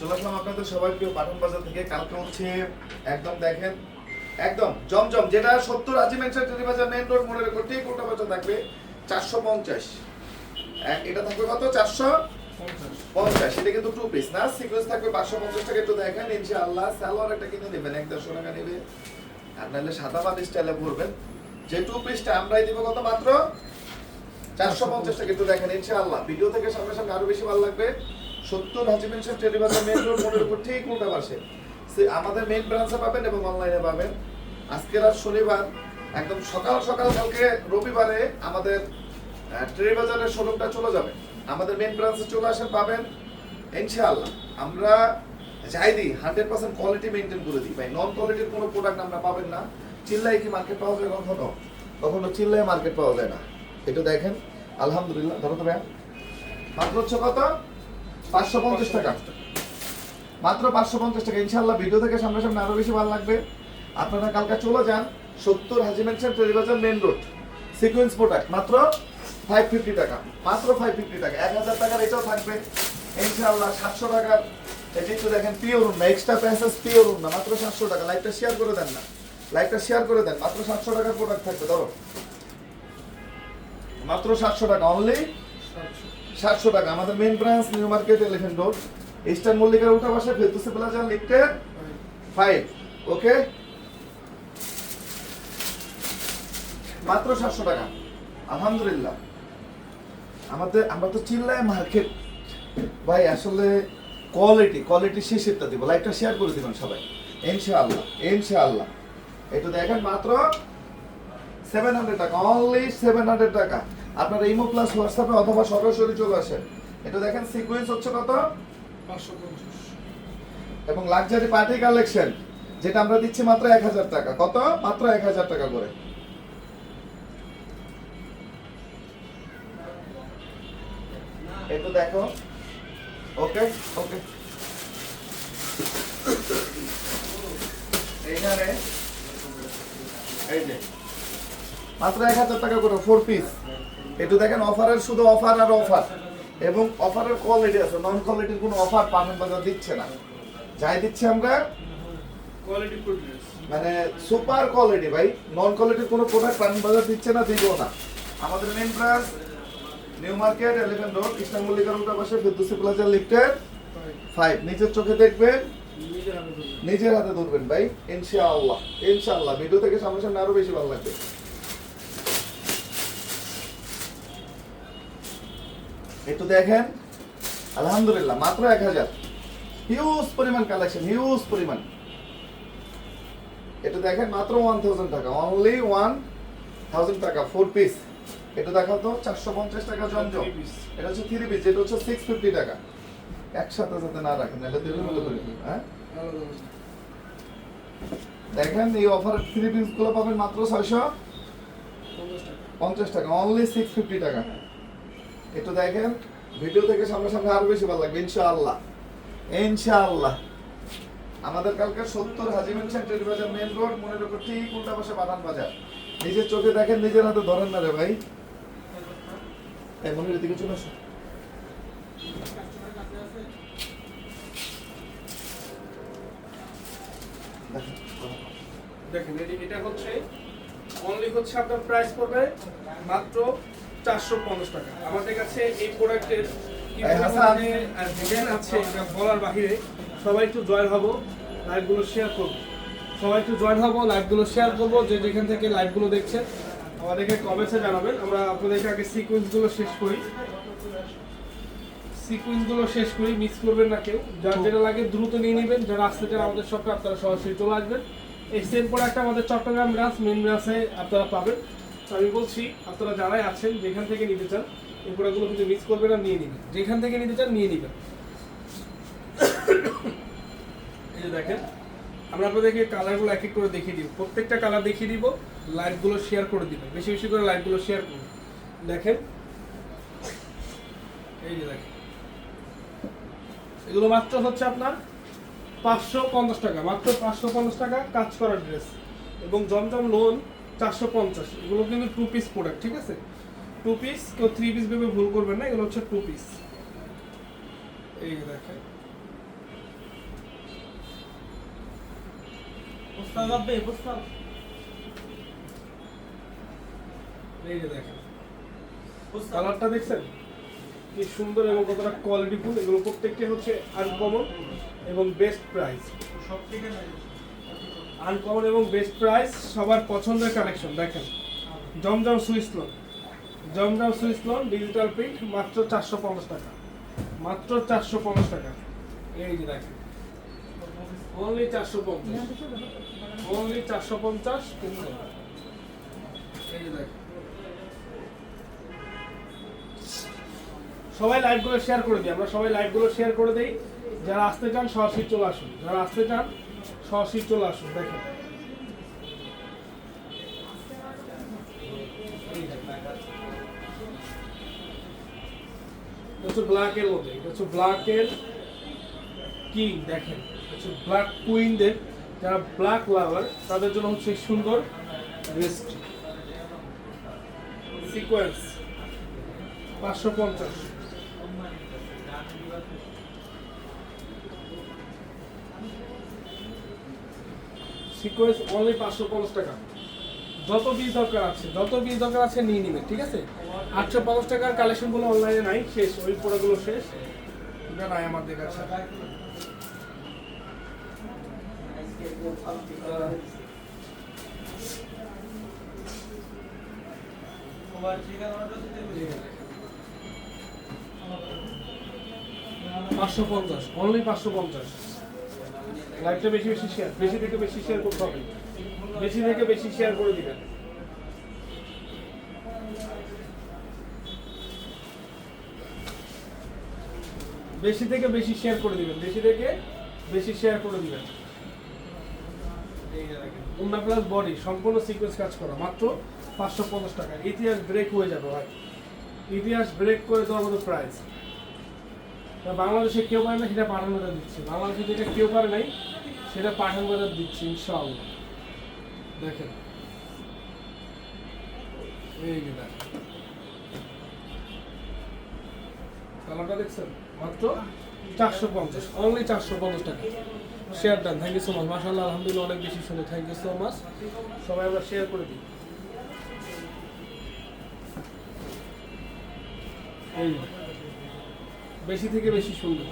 চলে আপনাদের সবাই প্রিয় পাঠান বাজার থেকে। কালকে হচ্ছে, একদম দেখেন, একদম জমজম, যেটা সত্তর আজি মেনশন টেরি বাজার মেইন রোড মোড়ের ঠিক উল্টা পাশে থাকবে চারশো পঞ্চাশ। এটা থাকবে কত? চারশো পঞ্চাশ। এটা কিন্তু টু পিস না? সিকোয়েন্স থাকবে পাঁচশো পঞ্চাশ টাকা। একটু দেখেন, ইনশাআল্লাহ সালোয়ার একটা কিনে নেবেন এক দেড়শো টাকা নেবে। আর নাহলে সাদা বাদ স্টাইলে পরবেন যে টু পিসটা আমরাই দিব কত মাত্র? চারশো পঞ্চাশ টাকা। একটু দেখেন, ইনশাআল্লাহ। ভিডিও থেকে সামনে সামনে আরও বেশি ভালো লাগবে। সত্তর Haji mansion Telibazar main road মোড়ের উপর ঠিক উল্টা পাশে আমাদের মেইন ব্রাঞ্চে পাবেন এবং অনলাইনে পাবেন। আজকের আর শনিবার, একদম সকাল সকাল কালকে রবিবারে আমাদের বাজারের শোরুমটা চলে যাবে। আমাদের মেইন ব্রাঞ্চে চলে আসেন পাবেন ইনশাআল্লাহ। আমরা যাই দিই হান্ড্রেড পার্সেন্ট কোয়ালিটি মেনটেন করে দিই। ভাই নন কোয়ালিটির কোনো প্রোডাক্ট আমরা পাবেন না। চিল্লাই কি মার্কেট পাওয়া যায় কখনো? কখনো চিল্লাই মার্কেট পাওয়া যায় না। একটু দেখেন। আলহামদুলিল্লাহ, ধরো তো ভাইয়া। মাত্র হচ্ছে কত? পাঁচশো পঞ্চাশ টাকা। মাত্র পাঁচশো পঞ্চাশ টাকা। ইনশাল্লাহ ভিডিও থেকে সামনে সামনে আরও বেশি ভালো লাগবে। আপনারা কালকে চলে যান সত্তর Haji mansion Telibazar main road. Sequence product. মাত্র ফাইভ ফিফটি টাকা। মাত্র ফাইভ ফিফটি টাকা। এক হাজার টাকার এটাও থাকবে। ইনশাল্লাহ সাতশো টাকার। যে একটু দেখেন পিওর না এক্সট্রা প্যাসেজ পিওর না মাত্র সাতশো টাকা। লাইভটা শেয়ার করে দেন না। লাইভটা শেয়ার করে দেন। মাত্র সাতশো টাকার প্রোডাক্ট থাকবে। ধরো। মাত্র সাতশো টাকা। অনলি সাতশো। টাকা। আমাদের main branch new market elephant road eastern মল্লিকার উঠা পাশে Ferdousi plaza lifted five okay মাত্র সাতশো টাকা। আলহামদুলিল্লাহ। আমাদের আমরা তো চিল্লায় মার্কেট ভাই, আসলে কোয়ালিটি কোয়ালিটি শেষেরটা দিব। লাইভটা শেয়ার করে দিবেন সবাই। ইনশাআল্লাহ ইনশাআল্লাহ। এটা দেখেন মাত্র সেভেন হান্ড্রেড টাকা। অনলি সেভেন হান্ড্রেড টাকা। আপনার ইমো প্লাস হোয়াটসঅ্যাপে অথবা সরাসরি চলে আসেন। এটা দেখেন সিকোয়েন্স হচ্ছে কত? এবং লাক্সারি পার্টি কালেকশন যেটা আমরা দিচ্ছি মাত্র এক হাজার টাকা। কত? মাত্র এক হাজার টাকা করে। একটু দেখো। ওকে ওকে। এইখানে এই যে। মাত্র এক হাজার টাকা করে ফোর পিস একটু দেখেন অফারের শুধু অফার আর অফার। এবং অফারের কোয়ালিটি আছে নন কোয়ালিটির কোনো অফার পাঠান বাজার দিচ্ছে না। যাই দিচ্ছি আমরা কোয়ালিটি প্রোডাক্ট মানে সুপার কোয়ালিটি ভাই নন কোয়ালিটির কোনো প্রোডাক্ট পাঠান বাজার দিচ্ছে না দিব না। আমাদের main branch new market elephant road Krishna মল্লিকার উল্টা পাশে ফেরদৌসি প্লাজা লিফটেড ফাইভ নিজের চোখে দেখবেন নিজের হাতে নিজের হাতে ধরবেন ভাই ইনশাআল্লাহ ইনশাআল্লাহ। ভিডিও থেকে সামনে সামনে আরও বেশি ভালো লাগবে। একটু দেখেন। আলহামদুলিল্লাহ মাত্র এক হাজার। হিউজ পরিমাণ কালেকশন হিউজ পরিমাণ। এটা দেখেন মাত্র ওয়ান থাউজেন্ড টাকা। অনলি ওয়ান থাউজেন্ড টাকা ফোর পিস এটা দেখাও তো চারশো পঞ্চাশ টাকা piece। এটা হচ্ছে থ্রি পিস যেটা হচ্ছে সিক্স ফিফটি টাকা। একসাথে যাতে না রাখেন এটা করে হ্যাঁ। দেখেন এই অফার থ্রি পিসগুলো পাবেন মাত্র ছয়শো পঞ্চাশ টাকা। পঞ্চাশ টাকা অনলি সিক্স ফিফটি টাকা একটু দেখেন ভিডিও থেকে সামনে সামনে আরও বেশি ভালো লাগবে, ইনশাআল্লাহ। ইনশাআল্লাহ। আমাদের কালকে সত্তর হাজি মেনশন টেরি বাজার মেন রোড মনের উপর ঠিক উল্টা পাশে বাদান বাজার। নিজের চোখে দেখেন, নিজের হাতে ধরেন না রে ভাই। এই মনের আসো। দেখেন দেখেন, এটা হচ্ছে অনলি হচ্ছে আপনার প্রাইস পড়বে মাত্র চারশো পঞ্চাশ টাকা। আমাদের কাছে এই প্রোডাক্টের। ডিজাইন আছে এটা বলার বাহিরে। সবাই একটু জয়েন হব লাইভগুলো শেয়ার করব। সবাই একটু জয়েন হব লাইভগুলো শেয়ার করব যে যেখান থেকে লাইভগুলো দেখছেন আমাদেরকে জানাবেন। আমরা আপনাদেরকে আগে সিকোয়েন্সগুলো শেষ করি। সিকুয়েন্সগুলো শেষ করি মিস করবেন না কেউ। যার যেটা লাগে দ্রুত নিয়ে নেবেন। যারা আসতে চান আমাদের শপে আপনারা সরাসরি চলে আসবেন। এই সেম প্রোডাক্ট আমাদের চট্টগ্রাম ব্রাঞ্চ মেন ব্রাঞ্চে আপনারা পাবেন। তো আমি বলছি, আপনারা যারাই আছেন, যেখান থেকে নিতে চান, এই প্রোডাক্টগুলো কিন্তু মিস করবেন না নিয়ে নেবেন। যেখান থেকে নিতে চান, নিয়ে নেবেন। এই যে দেখেন, আমরা আপনাদেরকে কালারগুলো এক এক করে দেখিয়ে দিব। প্রত্যেকটা কালার দেখিয়ে দিব লাইটগুলো শেয়ার করে দিবেন। বেশি বেশি করে লাইটগুলো শেয়ার করুন। দেখেন, এই যে দেখেন। এগুলো মাত্র হচ্ছে আপনার পাঁচশো পঞ্চাশ টাকা। মাত্র পাঁচশো পঞ্চাশ টাকা কাজ করার ড্রেস এবং জমজম লোন চারশো পঞ্চাশ। এগুলো কিন্তু টু পিস প্রোডাক্ট ঠিক আছে? টু পিস কেউ থ্রি পিস ভেবে ভুল করবেন না এগুলো হচ্ছে টু পিস এই দেখেন। এই যে দেখেন। কালারটা দেখছেন? কি সুন্দর এবং কতটা কোয়ালিটিফুল এগুলো প্রত্যেকটি হচ্ছে আনকমন এবং বেস্ট প্রাইস সব থেকে আনকমন এবং বেস্ট প্রাইস সবার পছন্দের কালেকশন দেখেন। Zamzam Swiss lawn Zamzam Swiss lawn digital print মাত্র চারশো পঞ্চাশ টাকা। মাত্র চারশো পঞ্চাশ টাকা। এই যে দেখেন। অনলি চারশো পঞ্চাশ। অনলি চারশো পঞ্চাশ এই যে সবাই লাইভগুলো শেয়ার করে দিই। আমরা সবাই লাইভগুলো শেয়ার করে দিই। যারা আসতে চান, সরাসরি চলে আসুন। যারা আসতে চান সরাসরি চলে আসুন, দেখেন। হচ্ছে ব্ল্যাকের মধ্যে ব্ল্যাকের কিং দেখেন। ব্ল্যাক কুইনদের যারা ব্ল্যাক লাভার তাদের জন্য হচ্ছে সুন্দর রেস্ট সিকোয়েন্স পাঁচশো পঞ্চাশ। সিকোয়েন্স অনলি পাঁচশো পঞ্চাশ টাকা। যত পিস দরকার আছে, যত পিস দরকার আছে নিয়ে নেবেন ঠিক আছে? আটশো পঞ্চাশ টাকার কালেকশনগুলো অনলাইনে নাই, শেষ, ওই প্রোডাক্টগুলো শেষ। এটা নাই আমাদের কাছে। পাঁচশো পঞ্চাশ অনলি পাঁচশো পঞ্চাশ। লাইভটা বেশি বেশি শেয়ার বেশি থেকে বেশি শেয়ার করতে হবে। বেশি থেকে বেশি শেয়ার করে দিবেন। বেশি থেকে বেশি শেয়ার করে দিবেন, বেশি থেকে বেশি শেয়ার করে দিবেন। উন্না প্লাস বডি সম্পূর্ণ সিকোয়েন্স কাজ করা, মাত্র পাঁচশো পঞ্চাশ টাকা। ইতিহাস ব্রেক হয়ে যাবে ভাই। ইতিহাস ব্রেক করে দেওয়ার মতো প্রাইস বাংলাদেশে কেউ পারে না, সেটা পাঠান বাজার দিচ্ছে। বাংলাদেশে যেটা কেউ পারে নাই সেটা পাঠান বাজার দিচ্ছি, ইনশাআল্লাহ। দেখেন। এই যে দেখেন। দেখছেন? মাত্র চারশো পঞ্চাশ অনলি চারশো পঞ্চাশ টাকা। Share done thank you so much মাসাল্লাহ আলহামদুলিল্লাহ, অনেক বেশি সুন্দর থ্যাংক ইউ সো মাচ সবাই আমরা শেয়ার করে দিই। বেশি থেকে বেশি সুন্দর